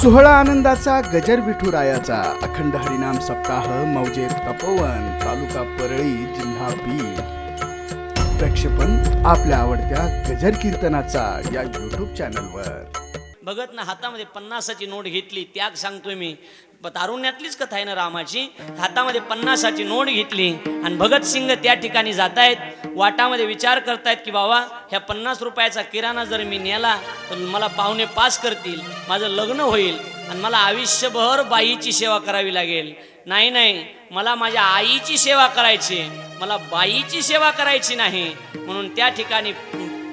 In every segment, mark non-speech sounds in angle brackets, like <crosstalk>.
सोहळा आनंदाचा गजर विठुरायाचा. अखंड हरिनाम सप्ताह मौजे तपोवन तालुका परळी जिल्हा बीड. प्रक्षेपण आपल्या आवडत्या गजर कीर्तनाचा या युट्यूब चॅनलवर भगत ना हातामध्ये पन्नासाची नोट घेतली त्याग सांगतोय मी. तारुण्यातलीच कथा आहे ना रामाची. हातामध्ये पन्नासाची नोंद घेतली आणि भगतसिंग त्या ठिकाणी जात आहेत वाटामध्ये विचार करतायत की बाबा ह्या पन्नास रुपयाचा किराणा जर मी नेला तर मला पाहुणे पास करतील माझं लग्न होईल आणि मला आयुष्यभर बाईची सेवा करावी लागेल. नाही नाही मला माझ्या आईची सेवा करायची मला बाईची सेवा करायची नाही. म्हणून त्या ठिकाणी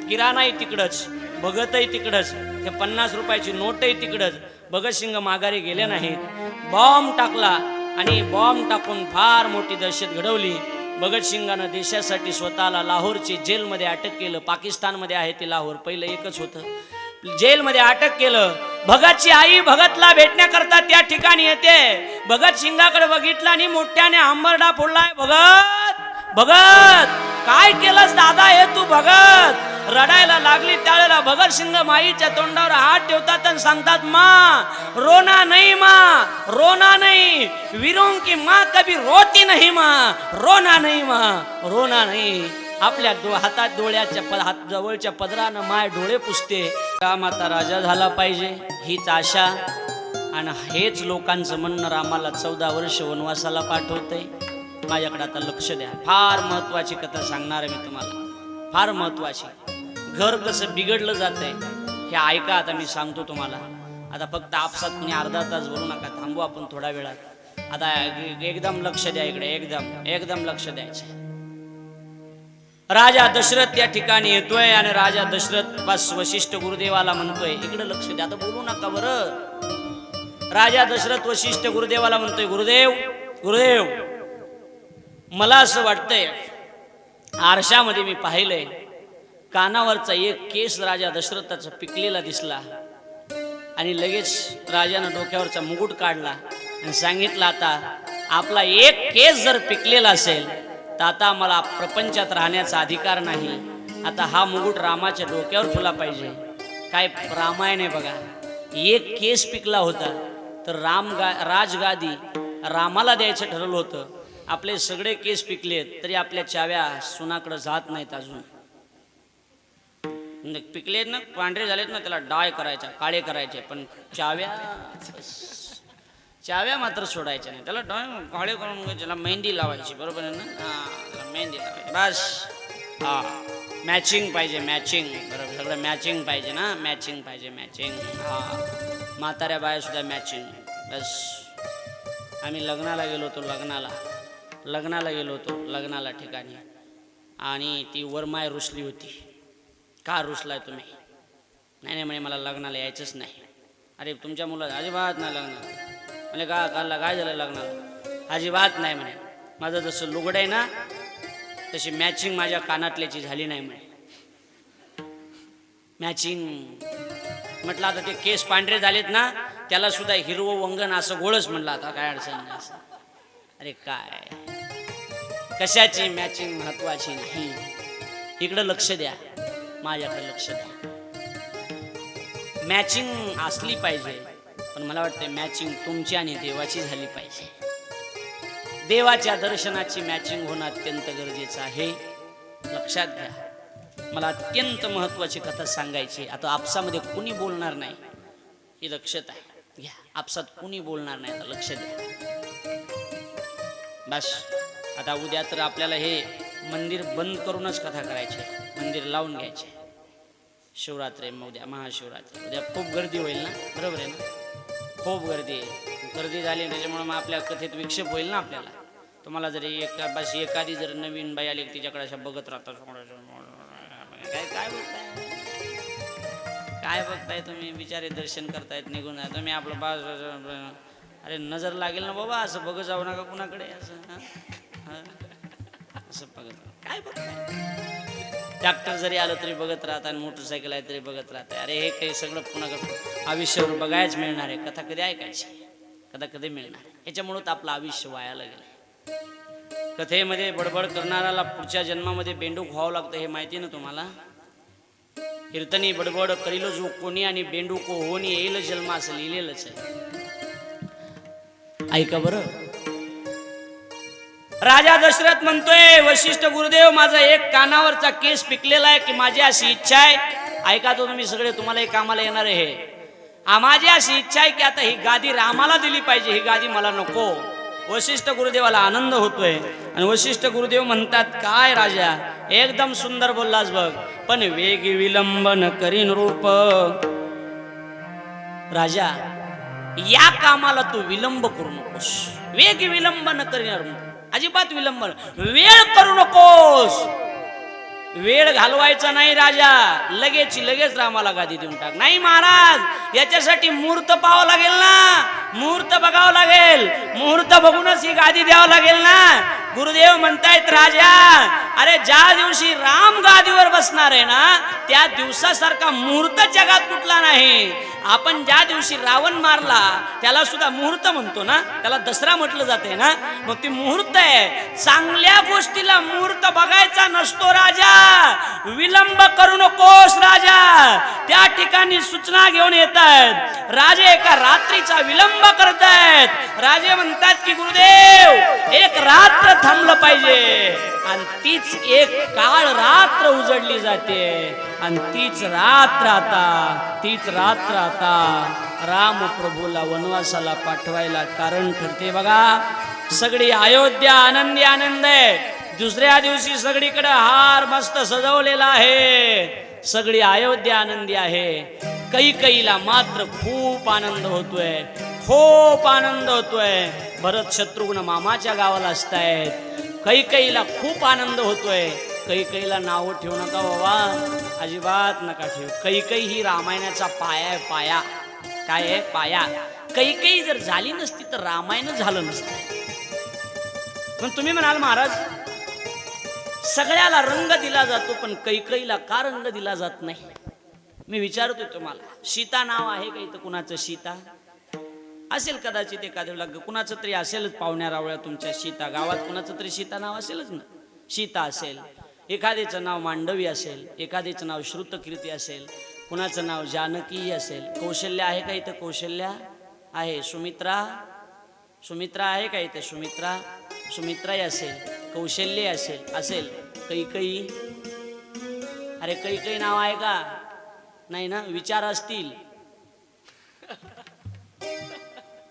किराणाही तिकडंच भगतही तिकडंच ते पन्नास रुपयाची नोटही तिकडंच. भगतसिंग माघारी गेले नाहीत. बॉम्ब टाकला आणि बॉम्ब टाकून फार मोठी दहशत घडवली. भगतसिंगानं देशासाठी स्वतःला लाहोरची जेलमध्ये अटक केलं. पाकिस्तानमध्ये आहे ते लाहोर. पहिलं एकच होतं. जेलमध्ये अटक केलं. भगतची आई भगतला भेटण्याकरता त्या ठिकाणी येते. भगत सिंगाकडे बघितलं आणि मोठ्याने आंबरडा फोडलाय. भगत! भगत! काय केलंस दादा हे तू भगत? रडायला लागली त्यावेळेला भगतसिंग माईच्या तोंडावर हात ठेवतात आणि सांगतात मा रोना नाही मा रोना नाही. वीरों की माँ कभी रोती नाही मा रोना नाही मा रोना नाही. आपल्या डो हातात डोळ्याच्या पद हात जवळच्या पदरानं माय डोळे पुसते. रामाता राजा झाला पाहिजे हीच आशा. आणि हेच लोकांचं म्हणणं रामाला चौदा वर्ष वनवासाला पाठवते माझ्याकडे आता लक्ष द्या. फार महत्वाची कथा सांगणार आहे मी तुम्हाला. फार महत्वाची घर कसं बिघडलं जात आहे हे ऐका आता मी सांगतो तुम्हाला. आता फक्त आपसात कुणी अर्धा तास बोलू नका थांबू आपण थोड्या वेळात. आता एकदम लक्ष द्या इकडे एकदम एकदम लक्ष द्यायचं. राजा दशरथ त्या ठिकाणी येतोय आणि राजा दशरथ बस वशिष्ठ गुरुदेवाला म्हणतोय इकडे लक्ष द्या आता बोलू नका बरं. राजा दशरथ वशिष्ठ गुरुदेवाला म्हणतोय गुरुदेव गुरुदेव मला असं वाटतंय आरशामध्ये मी पाहिलंय कानावरचा एक केस राजा दशरथाचा पिकलेला दिसला. आणि लगेच राजानं डोक्यावरचा मुकुट काढला आणि सांगितलं आता आपला एक केस जर पिकलेला असेल तर आता मला प्रपंचात राहण्याचा अधिकार नाही. आता हा मुकुट रामाच्या डोक्यावर ठेवला पाहिजे. काय रामायण आहे बघा. एक केस पिकला होता तर राम गा राजगादी रामाला द्यायचं ठरवलं होतं. आपले सगळे केस पिकलेत तरी आपल्या चाव्या सुनाकडं जात नाहीत अजून. पिकले ना पांढरे झालेत ना त्याला डाय करायचा काळे करायचे पण चाव्या चाव्या मात्र सोडायच्या नाही. त्याला डाय काळे करून त्याला मेहंदी लावायची बरोबर आहे ना? हा त्याला मेहंदी लावायची. बस. हा. मॅचिंग पाहिजे मॅचिंग बरोबर सगळं मॅचिंग पाहिजे ना? मॅचिंग पाहिजे मॅचिंग हा. म्हाताऱ्या बाया सुद्धा मॅचिंग बस. आम्ही लग्नाला गेलो होतो लग्नाला. लग्नाला गेलो होतो लग्नाला ठिकाणी. आणि ती वरमाय रुसली होती. का रुसलाय तुम्ही? नाही नाही म्हणे मला लग्नाला यायचंच नाही. अरे तुमच्या मुलाला अजिबात नाही लग्नाला म्हणजे का कालला काय झालं लग्नाला? अजिबात नाही म्हणे. माझं जसं लुगड आहे ना तशी मॅचिंग माझ्या कानातल्याची झाली नाही म्हणे. मॅचिंग म्हटलं आता ते केस पांढरे झालेत ना त्याला सुद्धा हिरवं वंगण असं गोळच म्हटलं आता काय अडचण नाही असं. अरे काय? कशाची मॅचिंग महत्वाची नाही. इकडं लक्ष द्या. माझ्याकडे लक्ष द्या. मॅचिंग असली पाहिजे पण मला वाटतं मॅचिंग तुमची आणि देवाची झाली पाहिजे. देवाच्या दर्शनाची मॅचिंग होणं अत्यंत गरजेचं आहे. लक्षात घ्या. मला अत्यंत महत्वाची कथा सांगायची आता आपसामध्ये कुणी बोलणार नाही ही लक्षात आहे. घ्या. आपसात कुणी बोलणार नाही आता लक्ष द्या. बस. आता उद्या तर आपल्याला हे मंदिर बंद करूनच कथा करायची आहे. मंदिर लावून घ्यायचे. शिवरात्री मग उद्या महाशिवरात्री. उद्या खूप गर्दी होईल ना? बरोबर आहे ना? खूप गर्दी आहे. गर्दी झाली त्याच्यामुळे मग आपल्या कथेत विक्षेप होईल ना आपल्याला? तुम्हाला जरी एका बस एखादी जर नवीन बाई आली तिच्याकडे अशा बघत राहतात काय काय बघताय? काय बघताय तुम्ही? बिचारे दर्शन करतायत निघून आहे तुम्ही आपलं बा अरे नजर लागेल ना बाबा असं बघत जाऊ नका कुणाकडे असं असं बघत काय बघताय? ट्रॅक्टर जरी आलं तरी बघत राहता आणि मोटरसायकल आहे तरी बघत राहताय अरे हे काही सगळं पुन्हा आयुष्यावर बघायच मिळणार आहे. कथा कधी ऐकायची? कथा कधी मिळणार? याच्यामुळं तर आपलं आयुष्य वायाला गेलं. कथेमध्ये बडबड करणाऱ्याला पुढच्या जन्मामध्ये बेंडूक व्हावं लागतं हे माहिती ना तुम्हाला? कीर्तनी बडबड करील जो कोणी आणि बेंडू को होणी येईल जन्म असं लिहिलेलंच आहे. ऐका बरं. राजा दशरथ म्हणतोय वशिष्ठ गुरुदेव माझा एक कानावरचा केस पिकलेला आहे की माझी अशी इच्छा आहे. ऐका तो तुम्ही सगळे तुम्हाला एक कामाला येणार आहे हे. माझी अशी इच्छा आहे की आता ही गादी रामाला दिली पाहिजे ही गादी मला नको. वशिष्ठ गुरुदेवाला आनंद होतोय आणि वशिष्ठ गुरुदेव म्हणतात काय राजा एकदम सुंदर बोललास बघ पण वेगी विलंबन करीन रूप. राजा या कामाला तू विलंब करू नकोस वेग विलंब न करणार अजिबात विलंब वेळ करू नकोस. वेळ घालवायचा नाही राजा. लगेच लगेच रामाला गादी देऊन टाक. नाही महाराज याच्यासाठी मुहूर्त पाहावं लागेल ना. मुहूर्त बघावं लागेल. मुहूर्त बघूनच ही गादी द्यावं लागेल ना. गुरुदेव म्हणतायत राजा अरे ज्या दिवशी राम गादीवर बसणार आहे ना त्या दिवसासारखा मुहूर्त जगात कुठला नाही. आपण ज्या दिवशी रावण मारला त्याला सुद्धा मुहूर्त म्हणतो ना त्याला दसरा म्हटलं जाते ना मग ती मुहूर्त आहे. चांगल्या गोष्टीला मुहूर्त बघायचा नसतो राजा. विलंब करू नकोस राजा. त्या ठिकाणी सूचना घेऊन येत आहेत राजे एका रात्रीचा विलंब करतायत. राजे म्हणतात की गुरुदेव एक रात्र थांबलं पाहिजे. आणि तीच एक काळ रात्र उजडली जाते. आणि तीच रात्र आता तीच रात्र आता राम प्रभूला वनवासाला पाठवायला कारण ठरते बघा. सगळी अयोध्या आनंदी आनंद आहे. दुसऱ्या दिवशी सगळीकडे हार मस्त सजवलेला आहे. सगळी अयोध्या आनंदी आहे. कैकईला मात्र खूप आनंद होतोय. खूप आनंद होतोय. भरत शत्रुघ्न मामाच्या गावाला असतायत. कैकईला खूप आनंद होतोय. कैकईला नावं ठेवू नका बाबा. अजिबात नका ठेवू. कैकई ही रामायणाचा पाया आहे पाया. काय आहे? पाया. कैकई जर झाली नसती तर रामायण झालं नसतं. पण तुम्ही म्हणाल महाराज सगळ्याला रंग दिला जातो पण कैकईला का रंग दिला जात नाही? मी विचारतोय तुम्हाला. सीता नाव आहे का इथं कुणाचं? सीता? असेल कदाचित एखाद्याला कुणाचं तरी असेलच पाहुण्या रावळ्या तुमच्या सीता. गावात कुणाचं तरी सीता नाव असेलच ना? सीता असेल. एखाद्याचं नाव मांडवी असेल. एखाद्याचं नाव श्रुतकीर्ती असेल. कुणाचं नाव जानकी असेल. कौशल्य आहे का इथं? कौशल्या आहे. सुमित्रा? सुमित्रा आहे का इथे? सुमित्रा? सुमित्राही असेल. कौशल्य असेल. असेल. कैकई अरे कैकई नाव आहे का? नाही ना? विचार असतील.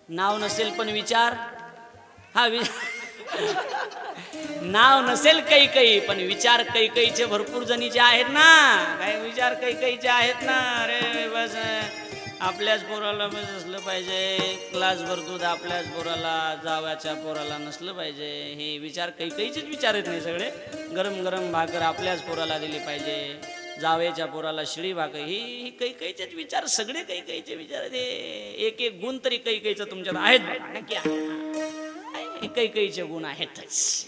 नाव नसेल पण विचार. हा वि नाव नसेल कैकई पण विचार कैकईचे भरपूर जणीचे आहेत ना. काय विचार कैकईचे आहेत ना. अरे बस आपल्याच पोराला बस असलं पाहिजे. क्लास दूध आपल्याच पोराला जावाच्या पोराला नसलं पाहिजे. हे विचार कैकईचेच विचार येत नाही सगळे. गरम गरम भाकर आपल्याच पोराला दिली पाहिजे. जावेच्या पोराला शिळी भाग ही ही काहीचेच विचार सगळे कैकईचे विचार दे एक एक गुण तरी कैकईचं तुमच्यात आहेत काही काहीचे कैकईचे गुण आहेतच.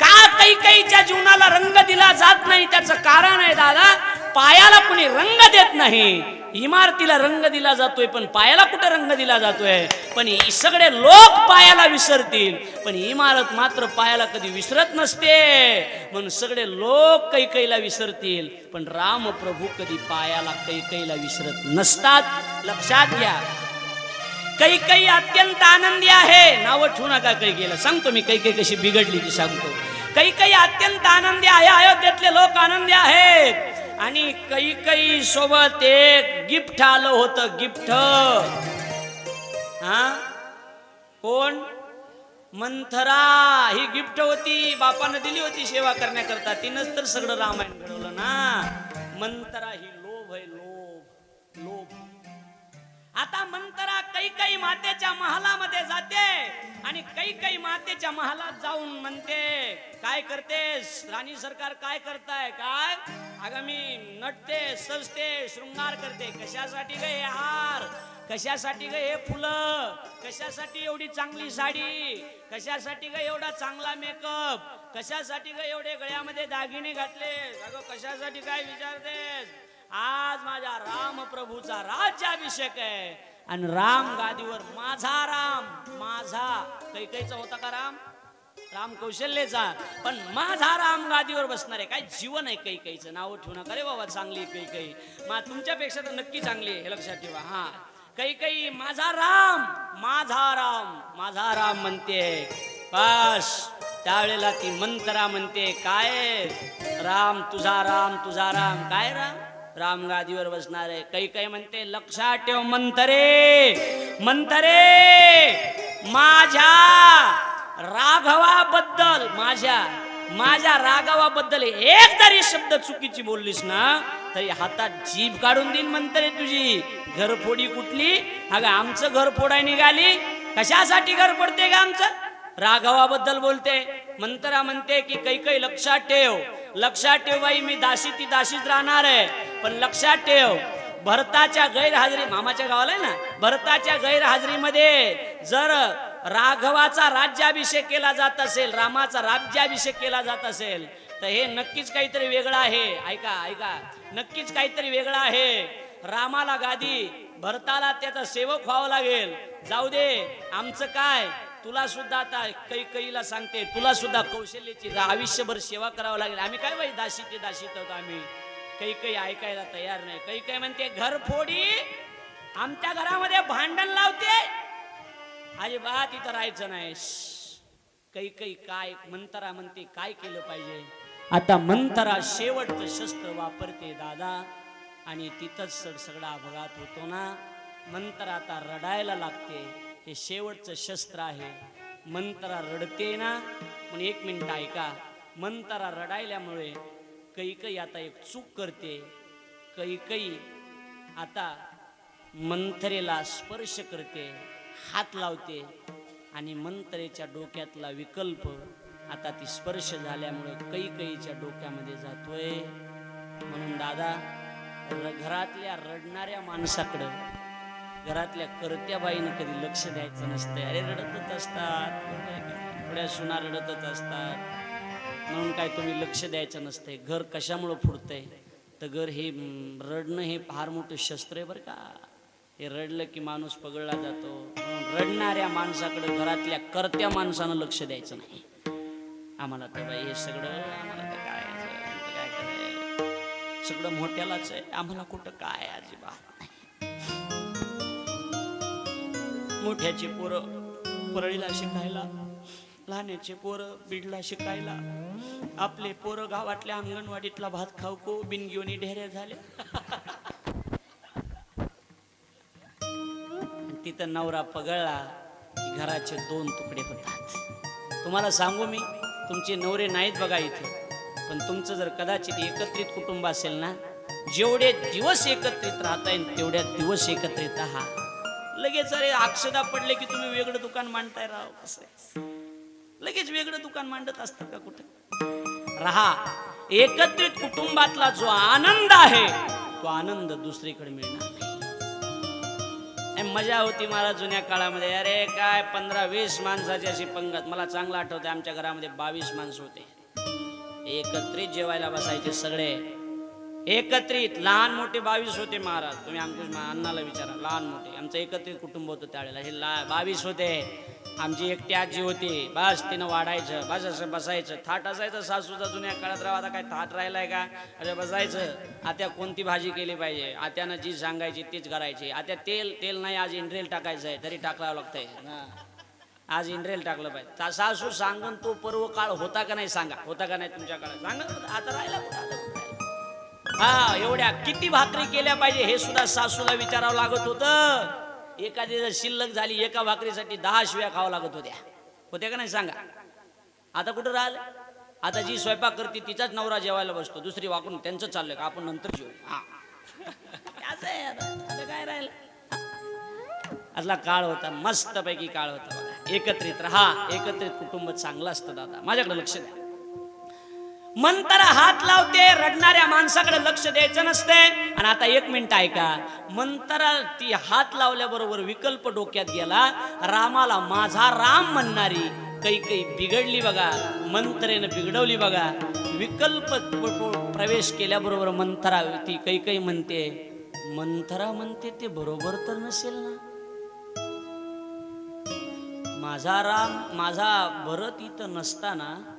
का कैकईच्या जीवनाला रंग दिला जात नाही? त्याचं कारण आहे दादा पायाला कुणी रंग देत नाही. इमारतीला रंग दिला जातोय पण पायाला कुठे रंग दिला जातोय? पण सगळे लोक पायाला विसरतील. पण इमारत मात्र पायाला कधी विसरत नसते. म्हणून सगळे लोक कैकईला विसरतील पण राम प्रभू कधी पायाला कैकईला विसरत नसतात. लक्षात घ्या. कैकई अत्यंत आनंदी आहे. नावं ठेवू नका कैकेला सांगतो मी कैकई कशी बिघडली ती सांगतो. कैकई अत्यंत आनंदी आहे. अयोध्येतले लोक आनंदी आहेत. आणि कैकई सोबत एक गिफ्ट आलं होतं गिफ्ट. हा? कोण? मंथरा. ही गिफ्ट होती बापानं दिली होती सेवा करण्याकरता. तिनंच तर सगळं रामायण घडवलं ना. मंथरा ही लोभ आहे आता मंतरा कैकई मातेच्या महालामध्ये जाते आणि कैकई मातेच्या महालात जाऊन म्हणते काय करतेस? राणी सरकार काय करताय? काय? अगं मी नटते सजते शृंगार करते. कशासाठी ग हे हार? कशासाठी ग हे फुलं? कशासाठी एवढी चांगली साडी? कशासाठी ग एवढा चांगला मेकअप? कशासाठी ग एवढे गळ्यामध्ये दागिने घातले अगं कशासाठी काय विचारतेस? आज माझ्या राम प्रभूचा राज्याभिषेक आहे. आणि राम गादीवर माझा राम माझा कैकईचा होता का राम? राम कौशल्यचा. पण माझा राम गादीवर बसणार आहे. काय जीवन आहे काही काहीचं नाव ठेवू नका रे बाबा चांगली आहे काही काही मा तुमच्यापेक्षा तर नक्की चांगली आहे. हे लक्षात ठेवा. हा. काही काही माझा राम माझा राम माझा राम म्हणते. बस. त्यावेळेला ती मंत्रा म्हणते काय राम तुझा राम तुझा राम. काय राम? राम गादीवर बसणार आहे. काही काही म्हणते लक्षात ठेव मंतरे मंतरे माझ्या राघवाबद्दल माझ्या माझ्या राघवाबद्दल एक जरी शब्द चुकीची बोललीस ना तरी हातात जीभ काढून देईन मंतरे तुझी. घरफोडी कुठली? अगं आमचं घर फोडाय निघाली. कशासाठी घर पडते का आमचं? राघवाबद्दल बोलते. मंतरा म्हणते की काही काही लक्षात ठेव. लक्षात ठेवाई मी दाशी ती दाशीच राहणार आहे. पण लक्षात ठेव भरताच्या गैरहाजरी मामाच्या गावाला आहे ना भरताच्या गैरहाजरीमध्ये जर राघवाचा राज्याभिषेक केला जात असेल रामाचा राज्याभिषेक केला जात असेल तर हे नक्कीच काहीतरी वेगळं आहे. ऐका ऐका नक्कीच काहीतरी वेगळं आहे. रामाला गादी भरताला त्याचा सेवक व्हावं लागेल. जाऊ दे आमचं काय? तुला सुद्धा आता काही कैला सांगते तुला सुद्धा कौशल्याची आयुष्यभर सेवा करावं लागेल. आम्ही काय माहिती दाशी ते दाशीत आहोत आम्ही? काही काही ऐकायला तयार नाही. काही काही म्हणते घर फोडी आमच्या घरामध्ये भांडण लावते. अजिबात इथं राहायचं नाही. काही काही काय मंतरा म्हणते काय केलं पाहिजे? आता मंतरा शेवटचं शस्त्र वापरते दादा आणि तिथंच सगळा अपघात होतो ना. मंतरा आता रडायला लागते. हे शेवटचं शस्त्र आहे. मंत्रा रडते ना पण एक मिनिट ऐका. मंत्रा रडायल्यामुळे कैकई आता एक चूक करते. कैकई आता मंथरेला स्पर्श करते हात लावते आणि मंत्रेच्या डोक्यातला विकल्प आता ती स्पर्श झाल्यामुळे कैकईच्या डोक्यामध्ये जातोय. म्हणून दादा घरातल्या रडणाऱ्या माणसाकडं घरातल्या करत्या बाईनं कधी लक्ष द्यायचं नसतंय. अरे रडतच असतात. थोड्या सुना रडतच असतात. म्हणून काय तुम्ही लक्ष द्यायचं नसतंय. घर कशामुळं फुटतंय? तर घर हे रडणं हे फार मोठं शस्त्र आहे बरं का. हे रडलं की माणूस पगळला जातो. म्हणून रडणाऱ्या माणसाकडे घरातल्या करत्या माणसानं लक्ष द्यायचं नाही. आम्हाला तर बाई हे सगळं आम्हाला तर काय काय सगळं मोठ्यालाच आहे. आम्हाला कुठं काय अजिबात नाही. मोठ्याचे पोरं परळीला शिकायला लहान्याचे पोरं बीडला शिकायला आपले पोरं गावातल्या अंगणवाडीतला भात खाऊ को बिनगिवणी ढेऱ्या झाले. तिथं नवरा पगळला की घराचे दोन तुकडे होतात तुम्हाला सांगू मी तुमचे नवरे नाहीत बघा इथे पण तुमचं जर कदाचित एकत्रित कुटुंब असेल ना जेवढे दिवस एकत्रित राहता येईल तेवढ्या दिवस एकत्रित राहा. लगेच अरे अक्षदा पडले की तुम्ही वेगळं दुकान मांडताय राव कसं आहे? लगेच वेगळं दुकान मांडत असतं का कुठे? राहा एकत्रित कुटुंबातला जो आनंद आहे तो आनंद दुसरीकडे मिळणार आणि मजा होती मला जुन्या काळामध्ये अरे काय पंधरा वीस माणसाची अशी पंगत मला चांगलं आठवते आमच्या घरामध्ये बावीस माणसं होते. एकत्रित जेवायला बसायचे सगळे. एकत्रित लहान मोठे बावीस होते महाराज. तुम्ही आमच्या अण्णाला विचारा लहान मोठे. आमचं एकत्रित कुटुंब होतं त्यावेळेला हे ला बावीस होते. आमची एकटी आजी होती. बस तिनं वाढायचं. बस असं बसायचं. थाट असायचं सासूचा जुन्या काळात राहा आता काय थाट राहिलाय का? अरे बसायचं. आता कोणती भाजी केली पाहिजे? आत्यानं जी सांगायची तीच करायची. आता तेल तेल नाही आज इंड्रेल टाकायचं आहे. तरी टाकावं लागतंय. आज इंड्रेल टाकलं पाहिजे. ता- सासू सांगून तो पर्व काळ होता का नाही सांगा. होता का नाही तुमच्या काळात? सांगा आता राहिला हा एवढ्या किती भाकरी केल्या पाहिजे हे सुद्धा सासूला विचारावं लागत होतं. एखादी जर शिल्लक झाली एका भाकरीसाठी दहा शिव्या खावा लागत होत्या. होत्या का नाही सांगा? आता कुठं राहिलं? आता जी स्वयंपाक करते तिचाच नवरा जेवायला बसतो. दुसरी वाकून त्यांचं चाललंय का आपण नंतर जेवू हा. काय राहिलं? असला काळ होता मस्त पैकी काळ होता बघा. एकत्रित राहा. एकत्रित कुटुंब चांगलं असतं दादा. माझ्याकडे लक्ष द्या. मंत्र हात लावते रडणाऱ्या माणसाकडे लक्ष द्यायचं नसते. आणि आता एक मिनिट ऐका. मंतरा ती हात लावल्याबरोबर विकल्प डोक्यात गेला. रामाला माझा राम म्हणणारी काही काही बिघडली बघा. मंत्रेनं बिघडवली बघा. विकल्प प्रवेश केल्याबरोबर मंथरा ती काही काही म्हणते मंथरा म्हणते ते बरोबर तर नसेल ना? माझा राम माझा भरत इथं नसताना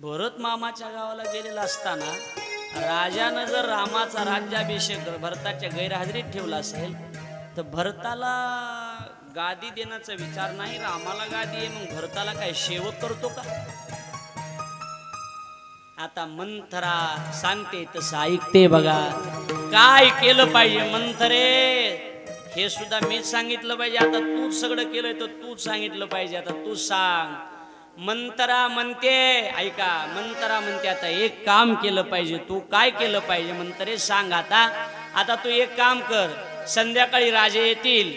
भरत मामाच्या गावाला गेलेला असताना राजानं जर रामाचा राज्याभिषेक भरताच्या गैरहजेरीत ठेवला असेल तर भरताला गादी देण्याचा विचार नाही रामाला गादी आहे मग भरताला काय सेवक करतो का? आता मंथरा सांगते तसं ऐकते बघा. काय केलं पाहिजे मंथरे? हे सुद्धा मीच सांगितलं पाहिजे. आता तूच सगळं केलंय तर तूच सांगितलं पाहिजे. आता तू सांग. मंतरा म्हणते ऐका मंतरा म्हणते आता एक काम केलं पाहिजे तू काय केलं पाहिजे मंतरे सांग आता. आता तू एक काम कर संध्याकाळी राजे येतील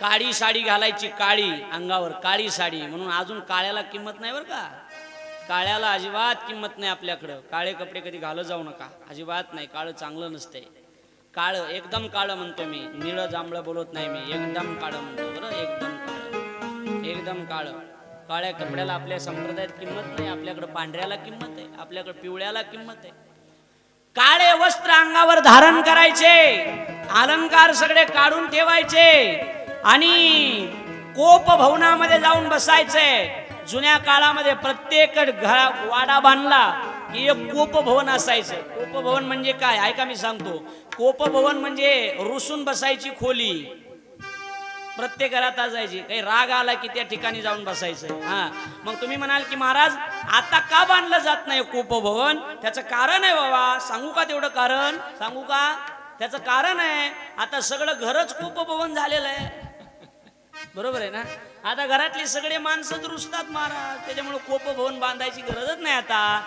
काळी साडी घालायची काळी अंगावर काळी साडी म्हणून अजून काळ्याला किंमत नाही बरं का? काळ्याला अजिबात किंमत नाही आपल्याकडं. काळे कपडे कधी घालत जाऊ नका अजिबात नाही काळं चांगलं नसतंय. काळं एकदम काळं म्हणतो मी निळं जांभळं बोलत नाही मी एकदम काळं म्हणतो बरं? एकदम काळं एकदम काळं. काळ्या कपड्याला आपल्या संप्रदायात किंमत नाही आपल्याकडं पांढऱ्याला किंमत आहे आपल्याकडं पिवळ्याला किंमत आहे. काळे वस्त्र अंगावर धारण करायचे अलंकार सगळे काढून ठेवायचे आणि कोप भवनामध्ये जाऊन बसायचे. जुन्या काळामध्ये प्रत्येक घरा वाडा बांधला की एक कोप भवन असायचं. कोप भवन म्हणजे काय? ऐका मी सांगतो. कोप भवन म्हणजे रुसून बसायची खोली. प्रत्येक घरात असायची काही राग आला की त्या ठिकाणी जाऊन बसायचं हा. मग तुम्ही म्हणाल की महाराज आता का बांधलं जात नाही कोपभवन? त्याचं कारण आहे बाबा. सांगू का तेवढं कारण? सांगू का? त्याचं कारण आहे आता सगळं घरच कोपभवन झालेलं आहे. बरोबर आहे ना? आता घरातली सगळे माणसं रुजतात महाराज. त्याच्यामुळे कोपभवन बांधायची गरजच नाही आता.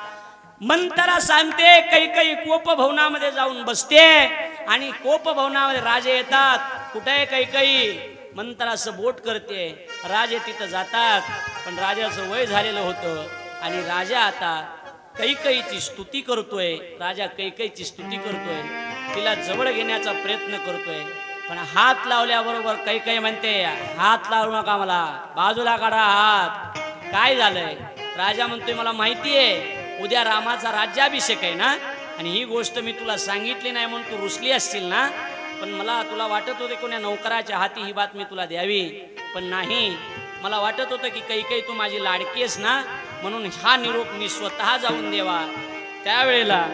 मंतरा सांगते काही काही कोपभवनामध्ये जाऊन बसते. आणि कोपभवनामध्ये राजे येतात. कुठे काही काही? मंत्र बोट करते. राजे तिथं जातात. पण राजाचं वय झालेलं होतं. आणि राजा आता कैकईची स्तुती करतोय. राजा कैकईची स्तुती करतोय. तिला जवळ घेण्याचा प्रयत्न करतोय. पण हात लावल्याबरोबर कैकई म्हणते हात लावू नका मला. बाजूला काढा हात. काय झालंय? राजा म्हणतोय मला माहिती आहे उद्या रामाचा राज्याभिषेक आहे ना? आणि ही गोष्ट मी तुला सांगितली नाही म्हणून तू रुसली असतील ना? पण मला तुला वाटत होते कोण्या नौकराच्या हाती ही बातमी तुला द्यावी. पण नाही. मला वाटत होतं की काही काही तू माझी लाडकी आहेस ना? म्हणून हा निरोप मी स्वतः जाऊन देवा. त्यावेळेला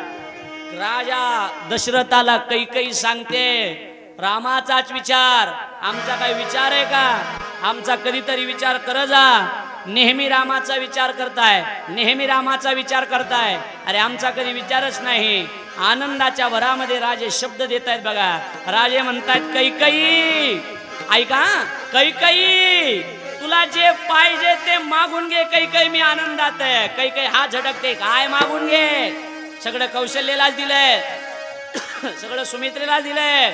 राजा दशरथाला काही काही सांगते. रामाचाच विचार. आमचा काही विचार आहे का? आमचा कधीतरी विचार कर जा नेहमी रामाचा विचार करताय. नेहमी रामाचा विचार करताय. अरे आमचा कधी विचारच नाही. आनंदाच्या भरामध्ये राजे शब्द देत आहेत बघा. राजे म्हणतायत कैकई ऐका कैकई तुला जे पाहिजे ते मागून घे कैकई मी आनंदात आहे. कैकई हा झटकते. काय मागून घे? सगळं कौशल्यलाच दिलंय. <coughs> सगळं सुमित्रेला दिलंय.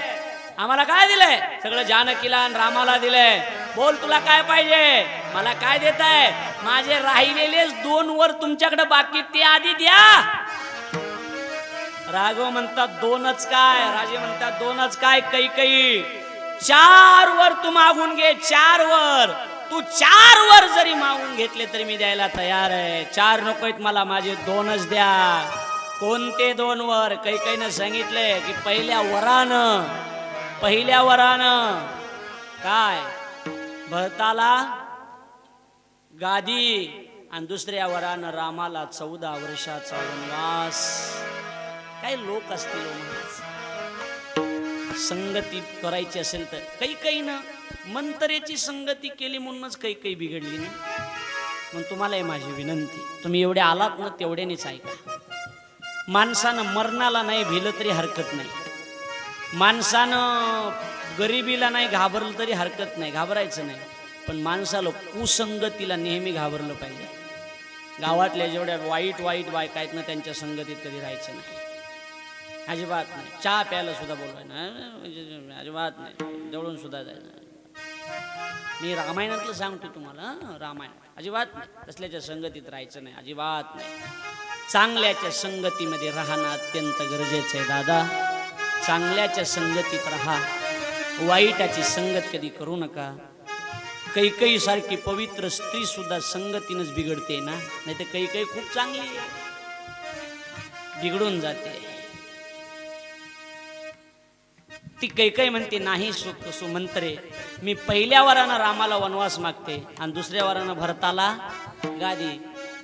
आम्हाला काय दिलंय? सगळं जानकीला आणि रामाला दिलंय. बोल तुला काय पाहिजे? मला काय देत आहे माझे राहिलेलेच दोन वर तुमच्याकडे बाकी ते आधी द्या. राघव म्हणतात दोनच काय? राजे म्हणतात दोनच काय काही काही चार वर तू मागून घे चार वर. तू चार वर जरी मागून घेतले तरी मी द्यायला तयार आहे. चार नकोयत मला माझे दोनच द्या. कोणते दोन वर? काही काहीनं सांगितले की पहिल्या वरानं पहिल्या वरानं. काय? भरताला गादी आणि दुसऱ्या वरानं रामाला चौदा वर्षाचा वनवास. काही लोक असतील हो संगती करायची असेल तर. काही काही ना मंतरेची संगती केली म्हणूनच काही काही बिघडली ना. मग तुम्हाला माझी विनंती तुम्ही एवढे आलात ना तेवढ्यानेच ऐका. माणसानं मरणाला नाही भिलं तरी हरकत नाही. माणसानं गरिबीला नाही घाबरलं तरी हरकत नाही घाबरायचं नाही. पण माणसाला कुसंगतीला नेहमी घाबरलं पाहिजे. गावातल्या जेवढ्या वाईट वाईट बायका आहेत ना त्यांच्या संगतीत कधी राहायचं नाही. अजिबात नाही. चहा प्यायला सुद्धा बोलवाय ना म्हणजे अजिबात नाही. जवळून सुद्धा जायचं मी रामायणातलं सांगतो तुम्हाला रामायण. अजिबात नाही. तसल्याच्या संगतीत राहायचं नाही. अजिबात नाही. चांगल्याच्या संगतीमध्ये राहणं अत्यंत गरजेचं आहे दादा. चांगल्याच्या संगतीत राहा. वाईटाची संगत कधी करू नका. कैकई सारखी पवित्र स्त्री सुद्धा संगतीनच बिघडते ना. नाही तर कैकई खूप चांगली बिघडून जाते. ती कैकई म्हणते नाही सुमंत्रे मी पहिल्या वरानं रामाला वनवास मागते आणि दुसऱ्या वरानं भरताला गादी.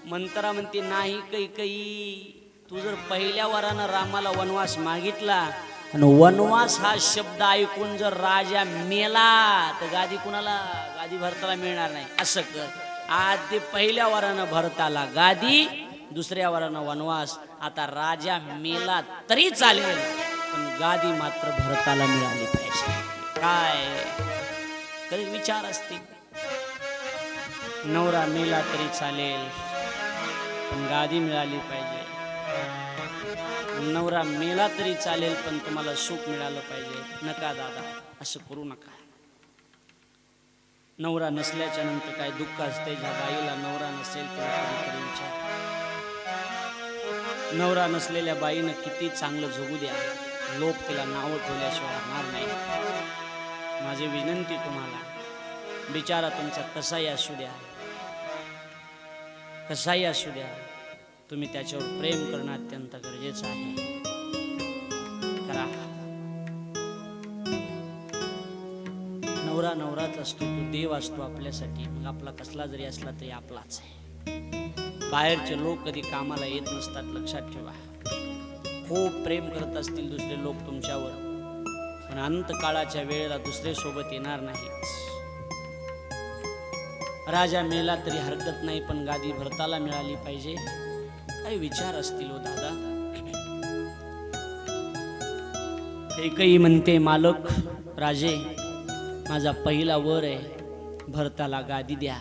मंत्रा म्हणते नाही कैकई तू जर पहिल्या वरानं रामाला वनवास मागितला आणि वनवास हा शब्द ऐकून जर राजा मेला तर गादी कुणाला? गादी भरताला मिळणार नाही. असं कर. आधी पहिल्या वरानं भरताला गादी दुसऱ्या वरानं वनवास. आता राजा मेला तरी चालेल पण गादी मात्र भरताला मिळाली पाहिजे. काय? कधी विचार असते नवरा मेला तरी चालेल पण गादी मिळाली पाहिजे. नवरा मेला तरी चालेल पण तुम्हाला सुख मिळालं पाहिजे. नका दादा असं करू नका. नवरा नसल्याच्या नंतर काय दुःख असते ज्या बाईला नवरा नसेल तर विचार. नवरा नसलेल्या बाईनं किती चांगलं जगू द्या. लोक तिला नावं ठेवल्याशिवाय राहणार नाही. माझी विनंती तुम्हाला बिचारा तुमचा कसाही असू द्या. कसाही असू द्या. तुम्ही त्याच्यावर प्रेम करणं अत्यंत गरजेचं आहे. करा. नवरा नवराच असतो तो देव असतो आपल्यासाठी. मग आपला कसला जरी असला तरी आपलाच आहे. बाहेरचे लोक कधी कामाला येत नसतात लक्षात ठेवा. खूप प्रेम करत असतील दुसरे लोक तुमच्यावर. पण अंतकाळाच्या वेळेला दुसरे सोबत येणार नाहीत. राजा मेला तरी हरकत नाही पण गादी भरताला मिळाली पाहिजे. काही विचार असतील हो दादा? एकही म्हणते मालक राजे माझा पहिला वर आहे. भरताला गादी द्या.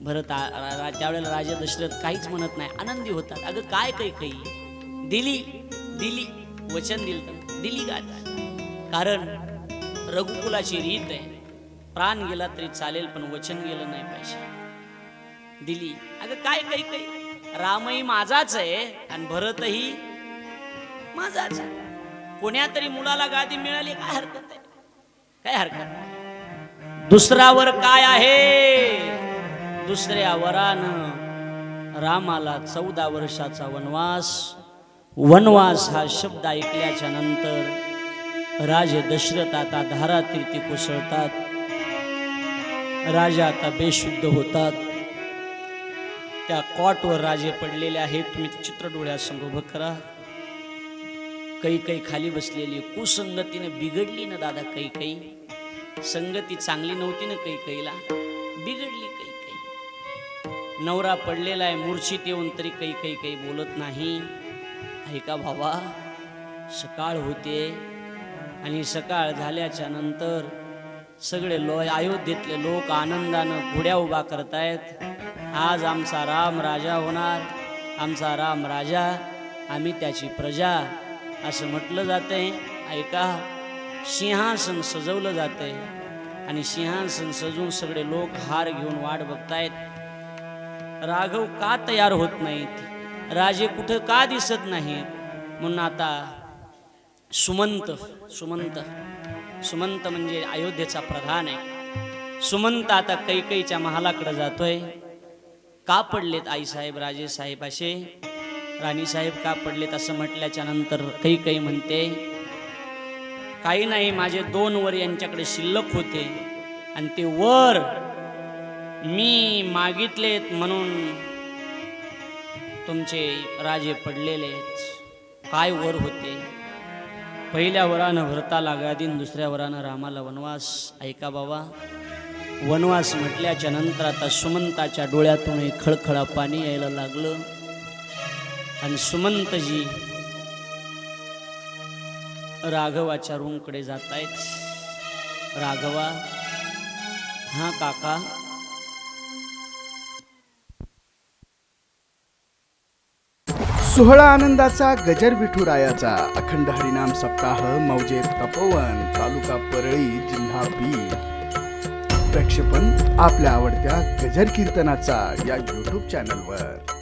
भरत रा- त्यावेळेला राजा दशरथ काहीच म्हणत नाही. आनंदी होतात. अगं काय काही काही? दिली दिली वचन दिलं दिली गादी. कारण रघुकुलाची रीत आहे. प्राण गेला तरी चालेल पण वचन गेलं नाही पाहिजे. दिली. अगं काय काही काही? रामही माझाच आहे आणि भरतही माझाच आहे. कोण्या तरी मुलाला गादी मिळाली काय हरकत आहे? काय हरकत नाही. दुसरा वर काय आहे? दुसऱ्या वरानं रामाला चौदा वर्षाचा वनवास. वनवास हा शब्द ऐकल्याच्या नंतर राजे दशरथ आता धारा तीर्थी कोसळतात. राजा आता बेशुद्ध होतात. त्या कॉटवर राजे पडलेले आहेत. तुम्ही चित्र डोळ्यासमोर उभं करा. काही काही खाली बसलेली कुसंगतीनं बिघडली ना दादा काही काही. संगती चांगली नव्हती ना काही काहीला. बिघडली काही काही. नवरा पडलेला आहे मूर्छित येऊन तरी काही काही काही बोलत नाही. ऐका भावा सकाळ होते आणि सकाळ झाल्याच्यानंतर सगळे लो अयोध्येतले लोक आनंदानं घोड्या उभा करतायत. आज आमचा राम राजा होणार आमचा राम राजा आम्ही त्याची प्रजा असं म्हटलं जातंय. ऐका सिंहासन सजवलं जातंय. आणि सिंहासन सजवून सगळे लोक हार घेऊन वाट बघतायत. राघव का तयार होत नाहीत? राजे कुठं का दिसत नाहीत? म्हणून आता सुमंत सुमंत सुमंत म्हणजे अयोध्येचा प्रधान आहे. सुमंत आता कैकईच्या महालाकडे जातोय. का पडलेत आईसाहेब राजेसाहेब? असे राणीसाहेब का पडलेत असं म्हटल्याच्या नंतर काही काही म्हणते काही नाही माझे दोन वर यांच्याकडे शिल्लक होते आणि ते वर मी मागितलेत म्हणून तुमचे राजे पडलेले काय वर होते? पहिल्या वरानं भरता लागादीन दुसऱ्या वरानं रामाला वनवास. ऐका बाबा वनवास म्हटल्याच्या नंतर आता सुमंताच्या डोळ्यातून खळखळा पाणी यायला लागलं. आणि सुमंतजी राघवाच्या रूमकडे जात आहेत राघवा हा काका. सोहळा आनंदाचा गजर विठुरायाचा अखंड हरिनाम सप्ताह मौजे तपोवन तालुका परळी जिल्हा बीड प्रक्षेपण आपल्या आवडत्या गजर कीर्तनाचा या यूट्यूब चॅनलवर